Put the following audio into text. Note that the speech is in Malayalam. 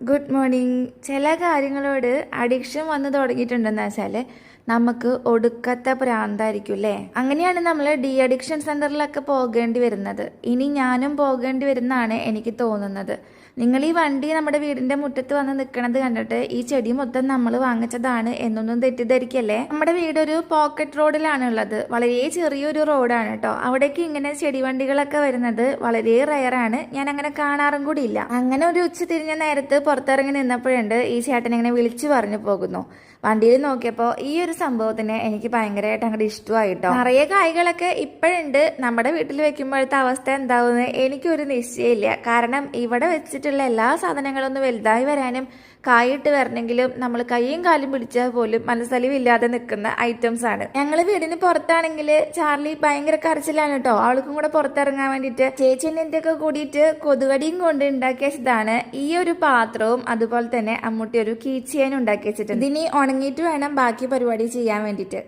ഗുഡ് മോർണിംഗ് ചില കാര്യങ്ങളോട് അഡിക്ഷൻ വന്നു തുടങ്ങിയിട്ടുണ്ടെന്ന് വെച്ചാൽ നമുക്ക് ഒടുക്കത്തെ പ്രാന്തായിരിക്കും അല്ലേ? അങ്ങനെയാണ് നമ്മൾ ഡി അഡിക്ഷൻ സെന്ററിലൊക്കെ പോകേണ്ടി വരുന്നത്. ഇനി ഞാനും പോകേണ്ടി വരുന്നതാണ് എനിക്ക് തോന്നുന്നത്. നിങ്ങൾ ഈ വണ്ടി നമ്മുടെ വീടിന്റെ മുറ്റത്ത് വന്ന് നിൽക്കണത് കണ്ടിട്ട് ഈ ചെടി മൊത്തം നമ്മൾ വാങ്ങിച്ചതാണ് എന്നൊന്നും തെറ്റിദ്ധരിക്കല്ലേ? നമ്മുടെ വീടൊരു പോക്കറ്റ് റോഡിലാണ് ഉള്ളത് വളരെ ചെറിയൊരു റോഡാണ് കേട്ടോ. അവിടേക്ക് ഇങ്ങനെ ചെടി വണ്ടികളൊക്കെ വരുന്നത് വളരെ റയറാണ് ഞാൻ അങ്ങനെ കാണാറും കൂടി ഇല്ല അങ്ങനെ ഒരു ഉച്ച തിരിഞ്ഞ നേരത്ത് പുറത്തിറങ്ങി നിന്നപ്പോഴുണ്ട് ഈ ചേട്ടൻ ഇങ്ങനെ വിളിച്ചു പറഞ്ഞു പോകുന്നു. വണ്ടിയിൽ നോക്കിയപ്പോൾ ഈ ഒരു സംഭവത്തിന് എനിക്ക് ഭയങ്കരമായിട്ട് അങ്ങോട്ട് ഇഷ്ടമായിട്ടോ. നിറയെ കായ്കളൊക്കെ ഇപ്പോഴുണ്ട്. നമ്മുടെ വീട്ടിൽ വെക്കുമ്പോഴത്തെ അവസ്ഥ എന്താവുമെന്ന് എനിക്കൊരു നിശ്ചയമില്ല. കാരണം ഇവിടെ വെച്ചിട്ടുള്ള എല്ലാ സാധനങ്ങളൊന്നും വലുതായി വരാനും കായിട്ട് വരണമെങ്കിലും നമ്മൾ കൈയും കാലും പിടിച്ചാൽ പോലും മനസ്സലിവില്ലാതെ നിൽക്കുന്ന ഐറ്റംസ് ആണ്. ഞങ്ങൾ വീടിന് പുറത്താണെങ്കിൽ ചാർലി ഭയങ്കര കരച്ചിലാണ് കേട്ടോ. അവൾക്കും കൂടെ പുറത്തിറങ്ങാൻ വേണ്ടിയിട്ട് ചേച്ചിന്റെ ഒക്കെ കൂടിയിട്ട് കൊതുകടിയും കൊണ്ട് ഉണ്ടാക്കിയതാണ് ഈ ഒരു പാത്രവും അതുപോലെ തന്നെ അമ്മൂട്ടി ഒരു കീച്ചേനും ഉണ്ടാക്കി വെച്ചിട്ടുണ്ട്. ഇതിനി ഉണങ്ങിയിട്ട് വേണം ബാക്കി പരിപാടി ചെയ്യാൻ വേണ്ടിയിട്ട്.